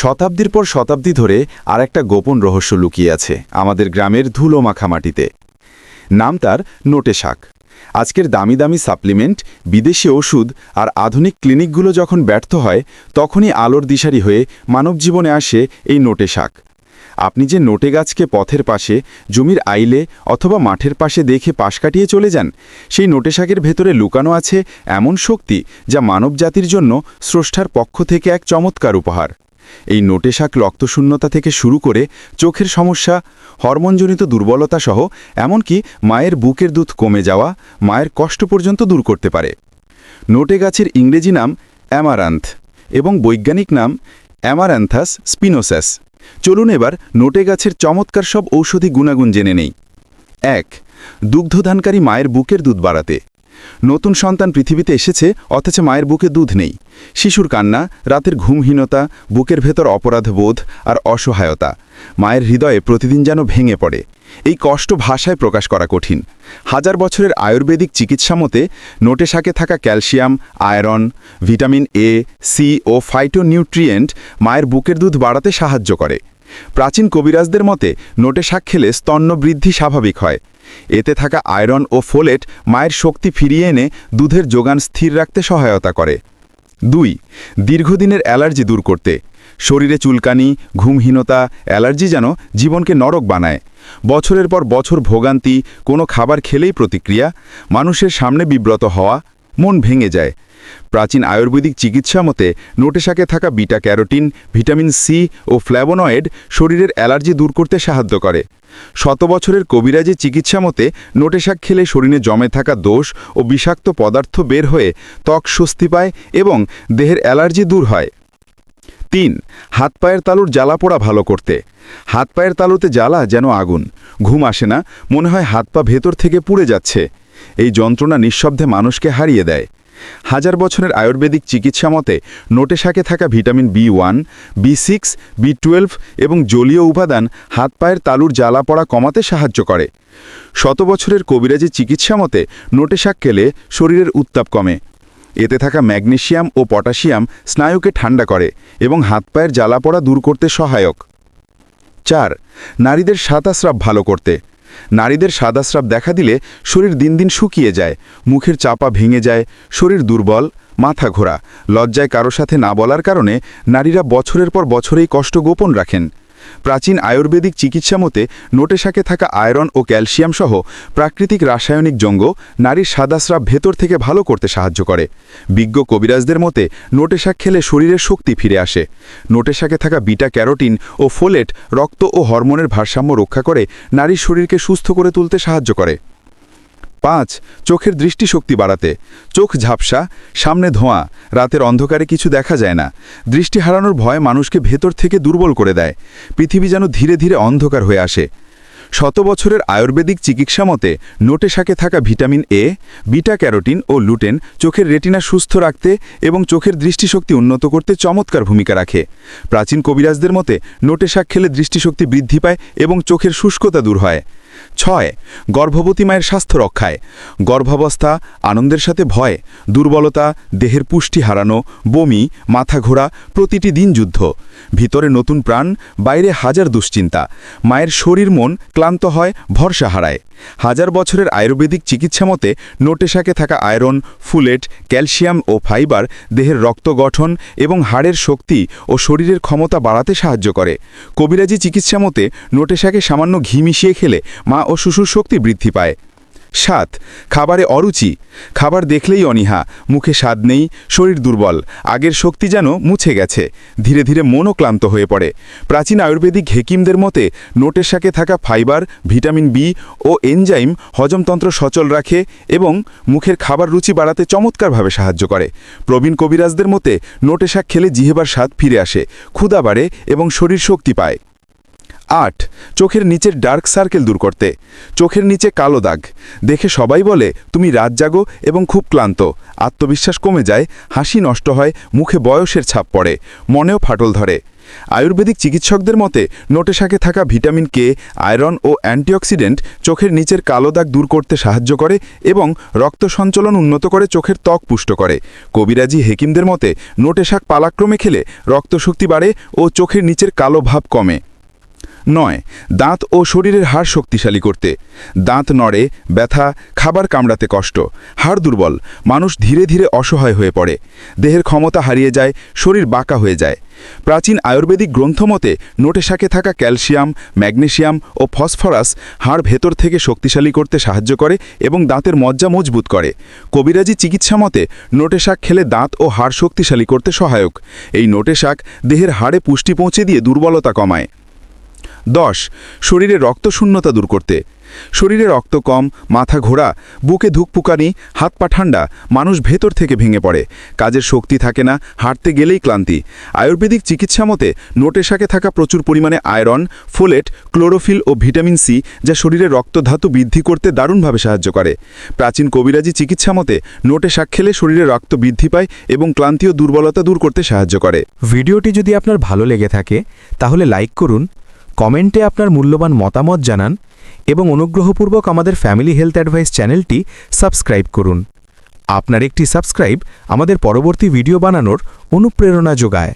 শতাব্দীর পর শতাব্দী ধরে আর একটা গোপন রহস্য লুকিয়ে আছে আমাদের গ্রামের ধুলো মাখা মাটিতে। নাম তার নোটে শাক। আজকের দামি দামি সাপ্লিমেন্ট, বিদেশি ওষুধ আর আধুনিক ক্লিনিকগুলো যখন ব্যর্থ হয়, তখনই আলোর দিশারি হয়ে মানব জীবনে আসে এই নোটে শাক। আপনি যে নোটে গাছকে পথের পাশে, জমির আইলে অথবা মাঠের পাশে দেখে পাশ কাটিয়ে চলে যান, সেই নোটে শাকের ভেতরে লুকানো আছে এমন শক্তি যা মানব জাতির জন্য স্রষ্টার পক্ষ থেকে এক চমৎকার উপহার। এই নোটে শাক রক্তশূন্যতা থেকে শুরু করে চোখের সমস্যা, হরমোনজনিত দুর্বলতা সহ এমনকি মায়ের বুকের দুধ কমে যাওয়া, মায়ের কষ্ট পর্যন্ত দূর করতে পারে। নোটে গাছের ইংরেজি নাম অ্যামারান্থ এবং বৈজ্ঞানিক নাম অ্যামারান্থাস স্পিনোসাস। চলুন এবার নোটে গাছের চমৎকার সব ঔষধি গুণাগুণ জেনে নেই। এক, দুগ্ধদানকারী মায়ের বুকের দুধ বাড়াতে। নতুন সন্তান পৃথিবীতে এসেছে, অথচ মায়ের বুকে দুধ নেই। শিশুর কান্না, রাতের ঘুমহীনতা, বুকের ভেতর অপরাধবোধ আর অসহায়তা। মায়ের হৃদয়ে প্রতিদিন যেন ভেঙে পড়ে। এই কষ্ট ভাষায় প্রকাশ করা কঠিন। হাজার বছরের আয়ুর্বেদিক চিকিৎসা মতে, নোটে শাকে থাকা calcium, iron, vitamin A, C O phytonutrient মায়ের বুকের দুধ বাড়াতে সাহায্য করে। প্রাচীন কবিরাজদের মতে, নোটে শাক খেলে স্তন্য বৃদ্ধি স্বাভাবিক হয়। এতে থাকা আয়রন ও ফোলেট মায়ের শক্তি ফিরিয়ে এনে দুধের যোগান স্থির রাখতে সহায়তা করে। দুই, দীর্ঘদিনের অ্যালার্জি দূর করতে। শরীরে চুলকানি, ঘুমহীনতা, অ্যালার্জি যেন জীবনকে নরক বানায়। বছরের পর বছর ভোগান্তি, কোনো খাবার খেলেই প্রতিক্রিয়া, মানুষের সামনে বিব্রত হওয়া, মন ভেঙে যায়। প্রাচীন আয়ুর্বেদিক চিকিৎসা মতে নোটে শাকে থাকা বিটা ক্যারোটিন, ভিটামিন সি ও ফ্ল্যাবোনয়েড শরীরের অ্যালার্জি দূর করতে সাহায্য করে। শত বছরের কবিরাজি চিকিৎসা মতে নোটে শাক খেলে শরীরে জমে থাকা দোষ ও বিষাক্ত পদার্থ বের হয়ে ত্বক স্বস্তি পায় এবং দেহের অ্যালার্জি দূর হয়। তিন, হাত পায়ের তালুর জ্বালা পোড়া ভালো করতে। হাত পায়ের তালুতে জ্বালা যেন আগুন। ঘুম আসে না, মনে হয় হাত পা ভেতর থেকে পুড়ে যাচ্ছে। এই যন্ত্রণা নিঃশব্দে মানুষকে হারিয়ে দেয়। হাজার বছরের আয়ুর্বেদিক চিকিৎসা মতে, নোটে শাকে থাকা vitamin B one, B six, B twelve এবং জলীয় উপাদান হাত পায়ের তালুর জ্বালা পড়া কমাতে সাহায্য করে। শত বছরের কবিরাজি চিকিৎসা মতে, নোটে শাক খেলে শরীরের উত্তাপ কমে। এতে থাকা ম্যাগনেশিয়াম ও পটাশিয়াম স্নায়ুকে ঠান্ডা করে এবং হাত পায়ের জ্বালা পড়া দূর করতে সহায়ক। চার, নারীদের সাতাস্রাব ভালো করতে। নারীদের সাদাস্রাব দেখা দিলে শরীর দিন দিন শুকিয়ে যায়, মুখের চাপা ভেঙে যায়, শরীর দুর্বল, মাথা ঘোরা। লজ্জায় কারও সাথে না বলার কারণে নারীরা বছরের পর বছরেই কষ্ট গোপন রাখেন। প্রাচীন আয়ুর্বেদিক চিকিৎসা মতে নোটে শাকে থাকা আয়রন ও ক্যালসিয়াম সহ প্রাকৃতিক রাসায়নিক জঙ্গ নারীর সাদাস্রাব ভেতর থেকে ভালো করতে সাহায্য করে। বিজ্ঞ কবিরাজদের মতে নোটে শাক খেলে শরীরের শক্তি ফিরে আসে। নোটে শাকে থাকা বিটা ক্যারোটিন ও ফোলেট রক্ত ও হরমোনের ভারসাম্য রক্ষা করে নারীর শরীরকে সুস্থ করে তুলতে সাহায্য করে। পাঁচ, চোখের দৃষ্টিশক্তি বাড়াতে। চোখ ঝাপসা, সামনে ধোঁয়া, রাতের অন্ধকারে কিছু দেখা যায় না। দৃষ্টি হারানোর ভয় মানুষকে ভেতর থেকে দুর্বল করে দেয়। পৃথিবী যেন ধীরে ধীরে অন্ধকার হয়ে আসে। শত বছরের আয়ুর্বেদিক চিকিৎসা মতে, নোটে শাকে থাকা ভিটামিন এ, বিটা ক্যারোটিন ও লুটেন চোখের রেটিনা সুস্থ রাখতে এবং চোখের দৃষ্টিশক্তি উন্নত করতে চমৎকার ভূমিকা রাখে। প্রাচীন কবিরাজদের মতে, নোটে শাক খেলে দৃষ্টিশক্তি বৃদ্ধি পায় এবং চোখের শুষ্কতা দূর হয়। ছয়, গর্ভবতী মায়ের স্বাস্থ্য রক্ষায়। গর্ভাবস্থা, আনন্দের সাথে ভয়, দুর্বলতা, দেহের পুষ্টি হারানো, বমি, মাথা ঘোরা, প্রতিটি দিন যুদ্ধ। ভিতরে নতুন প্রাণ, বাইরে হাজার দুশ্চিন্তা। মায়ের শরীর মন ক্লান্ত হয়, ভরসা হারায়। হাজার বছরের আয়ুর্বেদিক চিকিৎসা মতে নোটে শাকে থাকা আয়রন, ফুলেট, ক্যালসিয়াম ও ফাইবার দেহের রক্ত গঠন এবং হাড়ের শক্তি ও শরীরের ক্ষমতা বাড়াতে সাহায্য করে। কবিরাজি চিকিৎসা মতে নোটে শাকে সামান্য ঘি মিশিয়ে খেলে মা ও শিশুর শক্তি বৃদ্ধি পায়। সাত, খাবারে অরুচি। খাবার দেখলেই অনীহা, মুখে স্বাদ নেই, শরীর দুর্বল, আগের শক্তি যেন মুছে গেছে। ধীরে ধীরে মনও ক্লান্ত হয়ে পড়ে। প্রাচীন আয়ুর্বেদিক হেকিমদের মতে, নোটের শাকে থাকা ফাইবার, ভিটামিন বি ও এনজাইম হজমতন্ত্র সচল রাখে এবং মুখের খাবার রুচি বাড়াতে চমৎকারভাবে সাহায্য করে। প্রবীণ কবিরাজদের মতে নোটে শাক খেলে জিহেবার স্বাদ ফিরে আসে ক্ষুদা বাড়ে এবং শরীর শক্তি পায়। আট, চোখের নিচের ডার্ক সার্কেল দূর করতে। চোখের নিচে কালো দাগ। দেখে সবাই বলে, তুমি রাত জাগো এবং খুব ক্লান্ত। আত্মবিশ্বাস কমে যায়, হাসি নষ্ট হয়, মুখে বয়সের ছাপ পড়ে, মনেও ফাটল ধরে। আয়ুর্বেদিক চিকিৎসকদের মতে, নোটে শাকে থাকা ভিটামিন কে, আয়রন ও অ্যান্টিঅক্সিডেন্ট চোখের নিচের কালো দাগ দূর করতে সাহায্য করে এবং রক্ত সঞ্চলন উন্নত করে চোখের ত্বক পুষ্ট করে। কবিরাজি হেকিমদের মতে, নোটে শাক পালাক্রমে খেলে রক্তশক্তি বাড়ে ও চোখের নিচের কালো ভাব কমে। নয়, দাঁত ও শরীরের হাড় শক্তিশালী করতে। দাঁত নড়ে, ব্যথা, খাবার কামড়াতে কষ্ট। হাড় দুর্বল, মানুষ ধীরে ধীরে অসহায় হয়ে পড়ে। দেহের ক্ষমতা হারিয়ে যায়, শরীর বাঁকা হয়ে যায়। প্রাচীন আয়ুর্বেদিক গ্রন্থমতে নোটে শাকে থাকা ক্যালসিয়াম ম্যাগনেশিয়াম ও ফসফরাস হাড় ভেতর থেকে শক্তিশালী করতে সাহায্য করে এবং দাঁতের মজ্জা মজবুত করে। কবিরাজি চিকিৎসা মতে নোটে শাক খেলে দাঁত ও হাড় শক্তিশালী করতে সহায়ক। এই নোটে শাক দেহের হাড়ে পুষ্টি পৌঁছে দিয়ে দুর্বলতা কমায়। দশ, শরীরে রক্তশূন্যতা দূর করতে। শরীরে রক্ত কম, মাথা ঘোরা, বুকে ধুকপুকানি, হাত পা ঠান্ডা, মানুষ ভেতর থেকে ভেঙে পড়ে। কাজের শক্তি থাকে না, হাঁটতে গেলেই ক্লান্তি। আয়ুর্বেদিক চিকিৎসা মতে নোটে শাকে থাকা প্রচুর পরিমাণে আয়রন, ফোলেট, ক্লোরোফিল ও ভিটামিন সি, যা শরীরে রক্তধাতু বৃদ্ধি করতে দারুণভাবে সাহায্য করে। প্রাচীন কবিরাজি চিকিৎসা মতে নোটে শাক খেলে শরীরে রক্ত বৃদ্ধি পায় এবং ক্লান্তি ও দুর্বলতা দূর করতে সাহায্য করে। ভিডিওটি যদি আপনার ভালো লেগে থাকে, তাহলে লাইক করুন কমেন্টে আপনার মূল্যবান মতামত জানান এবং অনুগ্রহপূর্বক আমাদের ফ্যামিলি হেলথ অ্যাডভাইস চ্যানেলটি সাবস্ক্রাইব করুন। আপনার একটি সাবস্ক্রাইব আমাদের পরবর্তী ভিডিও বানানোর অনুপ্রেরণা যোগায়।